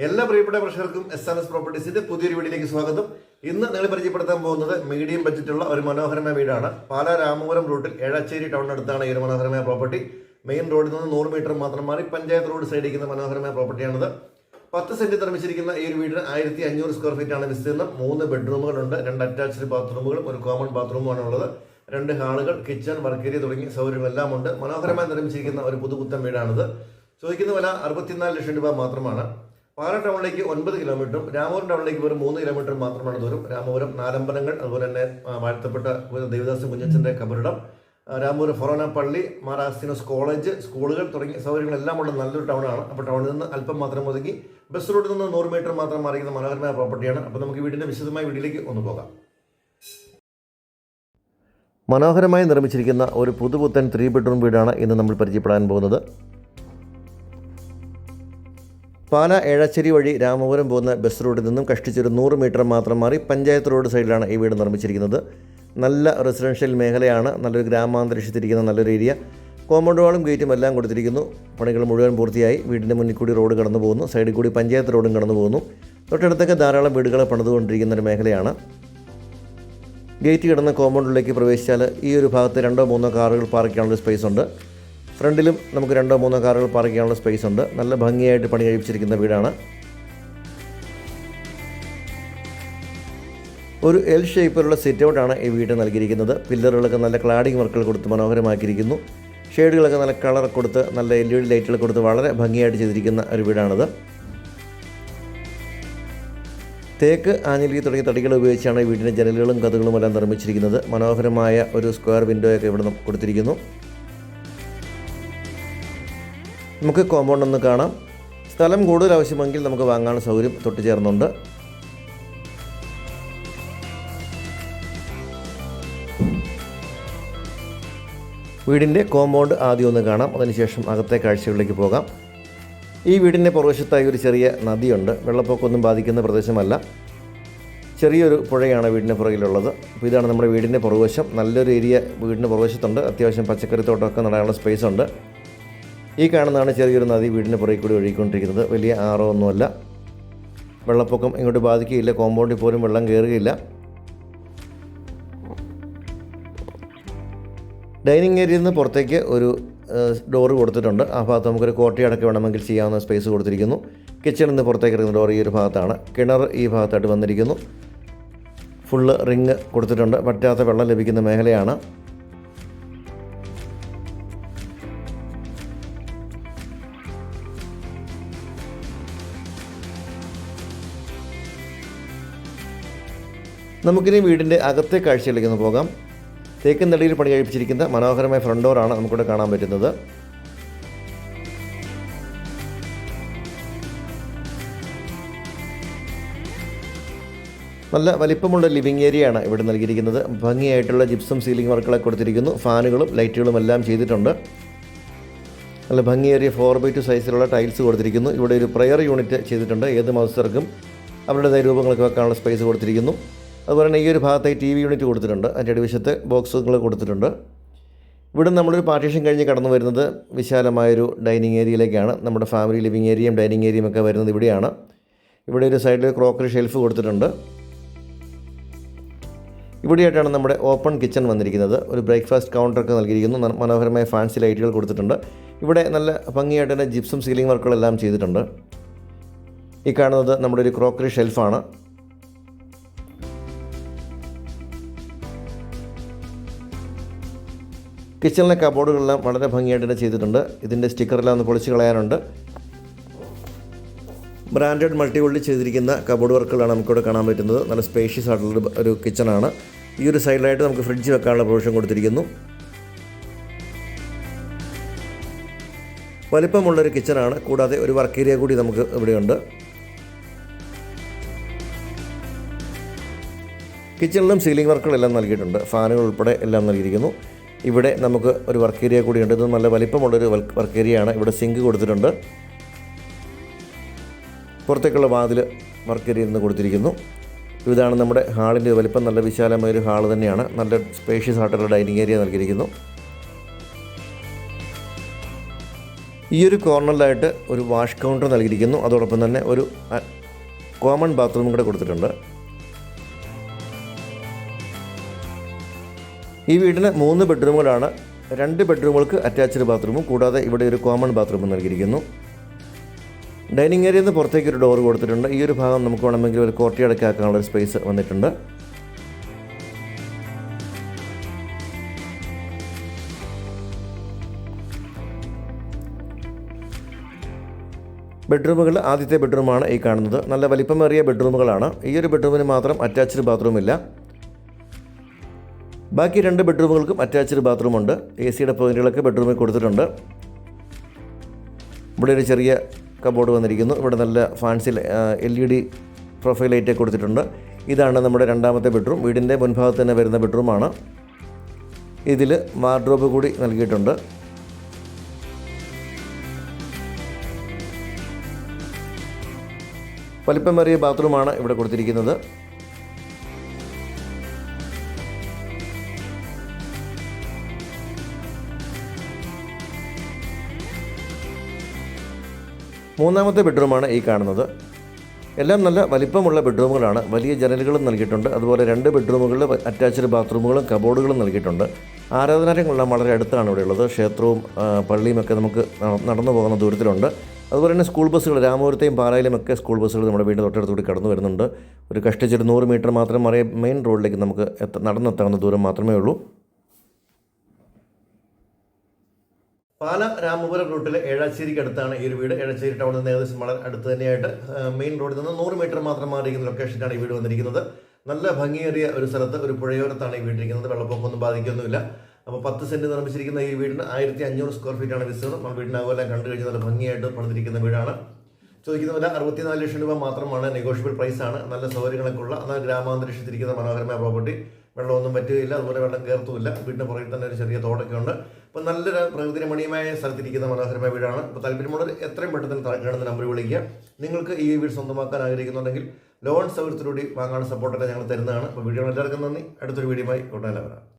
എല്ലാ പ്രിയപ്പെട്ട കർഷകർക്കും എസ് ആൻ എസ് പ്രോപ്പർട്ടീസിന്റെ പുതിയൊരു വീഡിയോയിലേക്ക് സ്വാഗതം. ഇന്ന് നിങ്ങൾ പരിചയപ്പെടുത്താൻ പോകുന്നത് മീഡിയം ബജറ്റുള്ള ഒരു മനോഹരമായ വീടാണ്. പാലാ രാമപുരം റൂട്ടിൽ ഏഴാച്ചേരി ടൗണിനടുത്താണ് ഈ ഒരു മനോഹരമായ പ്രോപ്പർട്ടി മെയിൻ റോഡിൽ നിന്ന് നൂറ് മീറ്റർ മാത്രം മാറി പഞ്ചായത്ത് റോഡ് സൈഡിൽ ഇരിക്കുന്ന മനോഹരമായ പ്രോപ്പർട്ടിയാണിത് പത്ത് സെന്റ് നിർമ്മിച്ചിരിക്കുന്ന ഈ ഒരു വീടിന് ആയിരത്തി അഞ്ഞൂറ് സ്ക്വയർ ഫീറ്റ് ആണ് വിസ്തീർണം മൂന്ന് ബെഡ്റൂമുകളുണ്ട് രണ്ട് അറ്റാച്ച്ഡ് ബാത്റൂമുകളും ഒരു കോമൺ ബാത്റൂമുമാണ് ഉള്ളത്. രണ്ട് ഹാളുകൾ കിച്ചൺ വർക്ക് ഏരിയ തുടങ്ങിയ സൗകര്യങ്ങളെല്ലാം ഉണ്ട്. മനോഹരമായി നിർമ്മിച്ചിരിക്കുന്ന ഒരു പുതുപുത്തൻ വീടാണിത്. ചോദിക്കുന്ന വില അറുപത്തിനാല് ലക്ഷം രൂപ മാത്രമാണ്. പാല ടൗണിലേക്ക് ഒൻപത് കിലോമീറ്ററും രാമപുരം ടൗണിലേക്ക് വെറും മൂന്ന് കിലോമീറ്റർ മാത്രമാണ് ദൂരം. രാമപുരം നാലമ്പലങ്ങൾ അതുപോലെ തന്നെ വാഴ്ത്തപ്പെട്ട ദേവദാസ് കുഞ്ഞച്ചന്റെ കബറിടം രാമപുരം ഫൊറോന പള്ളി മാറാസ്റ്റിനോസ് കോളേജ് സ്കൂളുകൾ തുടങ്ങിയ സൗകര്യങ്ങളെല്ലാം ഉള്ള നല്ലൊരു ടൗണാണ്. അപ്പോൾ ടൗണിൽ നിന്ന് അല്പം മാത്രം ഒതുങ്ങി ബസ് റോഡിൽ നിന്ന് നൂറ് മീറ്റർ മാത്രം മാറിയുന്ന മനോഹരമായ പ്രോപ്പർട്ടിയാണ്. അപ്പോൾ നമുക്ക് വീടിന്റെ വിശദമായ വീട്ടിലേക്ക് ഒന്ന് പോകാം. മനോഹരമായി നിർമ്മിച്ചിരിക്കുന്ന ഒരു പുതുപുത്തൻ ത്രീ ബെഡ്റൂം വീടാണ് ഇന്ന് നമ്മൾ പരിചയപ്പെടാൻ പോകുന്നത്. പാല ഏഴച്ചേരി വഴി രാമപുരം പോകുന്ന ബസ് റോഡിൽ നിന്നും കഷ്ടിച്ചൊരു നൂറ് മീറ്റർ മാത്രം മാറി പഞ്ചായത്ത് റോഡ് സൈഡിലാണ് ഈ വീട് നിർമ്മിച്ചിരിക്കുന്നത്. നല്ല റെസിഡൻഷ്യൽ മേഖലയാണ് നല്ലൊരു ഗ്രാമാന്തരീക്ഷത്തിരിക്കുന്ന നല്ലൊരു ഏരിയ. കോമ്പൗണ്ട് വാളും ഗേറ്റും എല്ലാം കൊടുത്തിരിക്കുന്നു. പണികൾ മുഴുവൻ പൂർത്തിയായി. വീടിന്റെ മുന്നിൽ കൂടി റോഡ് കടന്നു പോകുന്നു. സൈഡിൽ കൂടി പഞ്ചായത്ത് റോഡും കടന്നു പോകുന്നു. തൊട്ടടുത്തൊക്കെ ധാരാളം വീടുകൾ പണിതുകൊണ്ടിരിക്കുന്ന ഒരു മേഖലയാണ്. ഗേറ്റ് കിടന്ന കോമ്പൗണ്ടിലേക്ക് പ്രവേശിച്ചാൽ ഈ ഒരു ഭാഗത്ത് രണ്ടോ മൂന്നോ കാറുകൾ പാർക്ക് ചെയ്യാനുള്ള സ്പേസ് ഉണ്ട്. ഫ്രണ്ടിലും നമുക്ക് രണ്ടോ മൂന്നോ കാറുകൾ പാർക്ക് ചെയ്യാനുള്ള സ്പേസ് ഉണ്ട്. നല്ല ഭംഗിയായിട്ട് പണി കഴിപ്പിച്ചിരിക്കുന്ന വീടാണ്. ഒരു എൽ ഷേപ്പിലുള്ള സിറ്റ് ഔട്ടാണ് ഈ വീട് നൽകിയിരിക്കുന്നത്. പില്ലറുകളൊക്കെ നല്ല ക്ലാഡിംഗ് വർക്കുകൾ കൊടുത്ത് മനോഹരമാക്കിയിരിക്കുന്നു. ഷെയ്ഡുകളൊക്കെ നല്ല കളർ കൊടുത്ത് നല്ല എൽ ഇ ഡി ലൈറ്റുകൾ കൊടുത്ത് വളരെ ഭംഗിയായിട്ട് ചെയ്തിരിക്കുന്ന ഒരു വീടാണിത്. തേക്ക് ആഞ്ഞിലി തുടങ്ങിയ തടികൾ ഉപയോഗിച്ചാണ് വീടിന്റെ ജനലുകളും കഥകളും എല്ലാം നിർമ്മിച്ചിരിക്കുന്നത്. മനോഹരമായ ഒരു സ്ക്വയർ വിൻഡോയൊക്കെ ഇവിടെ കൊടുത്തിരിക്കുന്നു. നമുക്ക് കോമ്പൗണ്ട് ഒന്ന് കാണാം. സ്ഥലം കൂടുതൽ ആവശ്യമെങ്കിൽ നമുക്ക് വാങ്ങാനുള്ള സൗകര്യം തൊട്ട് ചേർന്നുണ്ട്. വീടിന്റെ കോമ്പൗണ്ട് ആദ്യം ഒന്ന് കാണാം. അതിനുശേഷം അകത്തെ കാഴ്ചകളിലേക്ക് പോകാം. ഈ വീടിന്റെ പുറവശത്തായി ഒരു ചെറിയ നദിയുണ്ട്. വെള്ളപ്പൊക്കമൊന്നും ബാധിക്കുന്ന പ്രദേശമല്ല. ചെറിയൊരു പുഴയാണ് വീടിന്റെ പുറകിലുള്ളത്. അപ്പോൾ ഇതാണ് നമ്മുടെ വീടിന്റെ പുറകുവശം നല്ലൊരു ഏരിയ വീടിന്റെ പുറകുവശത്തുണ്ട് അത്യാവശ്യം പച്ചക്കറി തോട്ടമൊക്കെ നടാനുള്ള സ്പേസ് ഉണ്ട്. ഈ കാണുന്നതാണ് ചെറിയൊരു നദി വീടിന്റെ പുറകിൽ കൂടി ഒഴുകിക്കൊണ്ടിരിക്കുന്നത്. വലിയ ആറോ ഒന്നുമല്ല വെള്ളപ്പൊക്കം ഇങ്ങോട്ട് ബാധിക്കുകയില്ല. കോമ്പൗണ്ടിൽ പോലും വെള്ളം കയറുകയില്ല. ഡൈനിങ് ഏരിയയിൽ നിന്ന് പുറത്തേക്ക് ഒരു ഡോർ കൊടുത്തിട്ടുണ്ട്. ആ ഭാഗത്ത് നമുക്കൊരു കോട്ടയടക്കം വേണമെങ്കിൽ ചെയ്യാവുന്ന സ്പേസ് കൊടുത്തിരിക്കുന്നു. കിച്ചണിൽ നിന്ന് പുറത്തേക്ക് ഇറങ്ങുന്ന ഡോർ ഈ ഒരു ഭാഗത്താണ്. കിണർ ഈ ഭാഗത്തായിട്ട് വന്നിരിക്കുന്നു. ഫുള്ള് റിങ് കൊടുത്തിട്ടുണ്ട്. പറ്റാത്ത വെള്ളം ലഭിക്കുന്ന മേഖലയാണ്. നമുക്കിനി വീടിന്റെ അകത്തെ കാഴ്ചയിലേക്ക് ഒന്ന് പോകാം. തേക്കൻ നടിയിൽ പണി കഴിപ്പിച്ചിരിക്കുന്ന മനോഹരമായ ഫ്രണ്ട് ഡോറാണ് നമുക്കിവിടെ കാണാൻ പറ്റുന്നത്. നല്ല വലിപ്പമുള്ള ലിവിങ് ഏരിയയാണ് ഇവിടെ നൽകിയിരിക്കുന്നത്. ഭംഗിയായിട്ടുള്ള ജിപ്സം സീലിംഗ് വർക്കുകളൊക്കെ കൊടുത്തിരിക്കുന്നു. ഫാനുകളും ലൈറ്റുകളും എല്ലാം ചെയ്തിട്ടുണ്ട്. നല്ല ഭംഗിയേറിയ ഫോർ ബൈ ടു സൈസിലുള്ള ടൈൽസ് കൊടുത്തിരിക്കുന്നു. ഇവിടെ ഒരു പ്രയർ യൂണിറ്റ് ചെയ്തിട്ടുണ്ട്. ഏത് മതസ്ഥർക്കും അവരുടേതായ രൂപങ്ങളൊക്കെ വെക്കാനുള്ള സ്പേസ് കൊടുത്തിരിക്കുന്നു. അതുപോലെ തന്നെ ഈ ഒരു ഭാഗത്തായി ടി വി യൂണിറ്റ് കൊടുത്തിട്ടുണ്ട്. അതിന്റെ അടിവശത്ത് ബോക്സുകൾ കൊടുത്തിട്ടുണ്ട്. ഇവിടെ നമ്മളൊരു പാർട്ടീഷൻ കഴിഞ്ഞ് കടന്നു വരുന്നത് വിശാലമായൊരു ഡൈനിങ് ഏരിയയിലേക്കാണ്. നമ്മുടെ ഫാമിലി ലിവിങ് ഏരിയയും ഡൈനിങ് ഏരിയയും ഒക്കെ വരുന്നത് ഇവിടെയാണ്. ഇവിടെ ഒരു സൈഡിൽ ക്രോക്കറി ഷെൽഫ് കൊടുത്തിട്ടുണ്ട്. ഇവിടെയായിട്ടാണ് നമ്മുടെ ഓപ്പൺ കിച്ചൺ വന്നിരിക്കുന്നത്. ഒരു ബ്രേക്ക്ഫാസ്റ്റ് കൗണ്ടറൊക്കെ നൽകിയിരിക്കുന്നു. മനോഹരമായ ഫാൻസി ലൈറ്റുകൾ കൊടുത്തിട്ടുണ്ട്. ഇവിടെ നല്ല ഭംഗിയായിട്ട് തന്നെ ജിപ്സും സീലിംഗ് വർക്കുകളെല്ലാം ചെയ്തിട്ടുണ്ട്. ഈ കാണുന്നത് നമ്മുടെ ഒരു ക്രോക്കറി ഷെൽഫാണ്. കിച്ചണിലെ കബോർഡുകളെല്ലാം വളരെ ഭംഗിയായിട്ട് തന്നെ ചെയ്തിട്ടുണ്ട്. ഇതിന്റെ സ്റ്റിക്കറെല്ലാം ഒന്ന് പൊളിച്ച് കളയാനുണ്ട്. ബ്രാൻഡഡ് മൾട്ടി ചെയ്തിരിക്കുന്ന കബോർഡ് വർക്കുകളാണ് നമുക്കിവിടെ കാണാൻ പറ്റുന്നത്. നല്ല സ്പേഷ്യസ് ആയിട്ടുള്ള ഒരു കിച്ചണാണ് ഈ ഒരു സൈഡിലായിട്ട് നമുക്ക് ഫ്രിഡ്ജ് വെക്കാനുള്ള പ്രൊവിഷൻ കൊടുത്തിരിക്കുന്നു. വലിപ്പമുള്ളൊരു കിച്ചണാണ് കൂടാതെ ഒരു വർക്ക് ഏരിയ കൂടി നമുക്ക് ഇവിടെയുണ്ട്. കിച്ചണിലും സീലിംഗ് വർക്കുകളെല്ലാം നൽകിയിട്ടുണ്ട്. ഫാനുകൾ ഉൾപ്പെടെ എല്ലാം നൽകിയിരിക്കുന്നു. ഇവിടെ നമുക്ക് ഒരു വർക്ക് ഏരിയ ഉണ്ട് ഇത് നല്ല വലിപ്പമുള്ളൊരു വർക്ക് ഏരിയയാണ് ഇവിടെ സിങ്ക് കൊടുത്തിട്ടുണ്ട്. പുറത്തേക്കുള്ള വാതിൽ വർക്ക് ഏരിയയിൽ നിന്ന് കൊടുത്തിരിക്കുന്നു. ഇതാണ് നമ്മുടെ ഹാളിന്റെ വലിപ്പം. നല്ല വിശാലമായൊരു ഹാൾ തന്നെയാണ്. നല്ല സ്പേഷ്യസ് ആയിട്ടുള്ള ഡൈനിങ് ഏരിയ നൽകിയിരിക്കുന്നു. ഈ ഒരു കോർണറിലായിട്ട് ഒരു വാഷ് കൗണ്ടർ നൽകിയിരിക്കുന്നു. അതോടൊപ്പം തന്നെ ഒരു കോമൺ ബാത്റൂം കൂടെ കൊടുത്തിട്ടുണ്ട്. ഈ വീടിന് മൂന്ന് ബെഡ്റൂമുകളാണ്. രണ്ട് ബെഡ്റൂമുകൾക്ക് അറ്റാച്ച്ഡ് ബാത്റൂമും കൂടാതെ ഇവിടെ ഒരു കോമൺ ബാത്റൂമും നൽകിയിരിക്കുന്നു. ഡൈനിങ് ഏരിയയിൽ നിന്ന് പുറത്തേക്ക് ഒരു ഡോർ കൊടുത്തിട്ടുണ്ട്. ഈ ഒരു ഭാഗം നമുക്ക് വേണമെങ്കിൽ ഒരു കോർട്ടിയടക്കി ആക്കാനുള്ള ഒരു സ്പേസ് വന്നിട്ടുണ്ട്. ബെഡ്റൂമുകൾ ആദ്യത്തെ ബെഡ്റൂമാണ് ഈ കാണുന്നത്. നല്ല വലിപ്പമേറിയ ബെഡ്റൂമുകളാണ്. ഈ ഒരു ബെഡ്റൂമിന് മാത്രം അറ്റാച്ച്ഡ് ബാത്റൂം ഇല്ല. ബാക്കി രണ്ട് ബെഡ്റൂമുകൾക്കും അറ്റാച്ച്ഡ് ബാത്റൂമുണ്ട്. എ സിയുടെ പോയിന്റുകളൊക്കെ ബെഡ്റൂമിൽ കൊടുത്തിട്ടുണ്ട്. ഇവിടെ ഒരു ചെറിയ കബോർഡ് വന്നിരിക്കുന്നു. ഇവിടെ നല്ല fancy L E D profile light കൊടുത്തിട്ടുണ്ട്. ഇതാണ് നമ്മുടെ രണ്ടാമത്തെ ബെഡ്റൂം. വീടിന്റെ മുൻഭാഗത്ത് തന്നെ വരുന്ന ബെഡ്റൂമാണ്. ഇതിൽ വാർഡ്രോബ് കൂടി നൽകിയിട്ടുണ്ട്. വലിപ്പമേറിയ ബാത്റൂമാണ് ഇവിടെ കൊടുത്തിരിക്കുന്നത്. മൂന്നാമത്തെ ബെഡ്റൂമാണ് ഈ കാണുന്നത്. എല്ലാം നല്ല വലിപ്പമുള്ള ബെഡ്റൂമുകളാണ്. വലിയ ജനലുകളും നൽകിയിട്ടുണ്ട്. അതുപോലെ രണ്ട് ബെഡ്റൂമുകളിൽ അറ്റാച്ച്ഡ് ബാത്റൂമുകളും കബോർഡുകളും നൽകിയിട്ടുണ്ട്. ആരാധനാലയങ്ങളെല്ലാം വളരെ അടുത്താണ് ഇവിടെയുള്ളത് ക്ഷേത്രവും പള്ളിയുമൊക്കെ നമുക്ക് നടന്നു പോകുന്ന ദൂരത്തിലുണ്ട്. അതുപോലെ തന്നെ സ്കൂൾ ബസ്സുകൾ രാമപുരത്തെയും പാലായിലും ഒക്കെ സ്കൂൾ ബസ്സുകൾ നമ്മുടെ വീടിന്റെ തൊട്ടടുത്തുകൂടി കടന്നു വരുന്നുണ്ട്. ഒരു കഷ്ടിച്ചൊരു നൂറ് മീറ്റർ മാത്രം മറിയ മെയിൻ റോഡിലേക്ക് നമുക്ക് നടന്നെത്താവുന്ന ദൂരം മാത്രമേ ഉള്ളൂ. പാല രാമപുരം റൂട്ടിലെ ഏഴാശ്ശേരിക്ക് അടുത്താണ് ഈ ഒരു വീട്. ഏഴാശ്ശേരി ടൗണിൽ നിന്ന് ഏകദേശം വളരെ അടുത്ത് തന്നെയായിട്ട് മെയിൻ റോഡിൽ നിന്ന് നൂറ് മീറ്റർ മാത്രം മാറിയിരിക്കുന്ന ലൊക്കേഷനിലാണ് ഈ വീട് വന്നിരിക്കുന്നത്. നല്ല ഭംഗിയേറിയ ഒരു സ്ഥലത്ത് ഒരു പുഴയോരത്താണ് ഈ വീട്ടിരിക്കുന്നത് വെള്ളപ്പൊക്കമൊന്നും ബാധിക്കൊന്നുമില്ല അപ്പോൾ പത്ത് സെന്റ് നിർമ്മിച്ചിരിക്കുന്ന ഈ വീടിന് ആയിരത്തി അഞ്ഞൂറ് സ്ക്വയർ ഫീറ്റ് ആണ് വിസ്തീർണം. നമ്മൾ വീടിനകമെല്ലാം കണ്ടു കഴിഞ്ഞാൽ നല്ല ഭംഗിയായിട്ട് പണിതിരിക്കുന്ന വീടാണ്. ചോദിക്കുന്ന വില അറുപത്തിനാല് ലക്ഷം രൂപ മാത്രമാണ്. നെഗോഷ്യബിൾ പ്രൈസാണ് നല്ല സൗകര്യങ്ങളൊക്കെ ഉള്ള എന്നാൽ ഗ്രാമാന്തരീക്ഷത്തിരിക്കുന്ന മനോഹരമായ പ്രോപ്പർട്ടി വെള്ളമൊന്നും പറ്റുകയില്ല അതുപോലെ വെള്ളം കയർത്തുമില്ല വീടിന്റെ പുറകിൽ തന്നെ ഒരു ചെറിയ തോടൊക്കെ ഉണ്ട്. അപ്പോൾ നല്ലൊരു പ്രകൃതി രമണീയമായ സ്ഥലത്തിരിക്കുന്ന മനോഹരമായ വീടാണ്. അപ്പോൾ താല്പര്യമുള്ളവർ എത്രയും പെട്ടെന്ന് താഴെ നമ്പർ വിളിക്കുക. നിങ്ങൾക്ക് ഈ വീട് സ്വന്തമാക്കാൻ ആഗ്രഹിക്കുന്നുണ്ടെങ്കിൽ ലോൺ സൗകര്യത്തിലൂടെ വാങ്ങാൻ സപ്പോർട്ടൊക്കെ ഞങ്ങൾ തരുന്നതാണ്. അപ്പോൾ വീഡിയോ എല്ലാവർക്കും നന്ദി. അടുത്തൊരു വീഡിയോയുമായി ഉടനെ വരാം.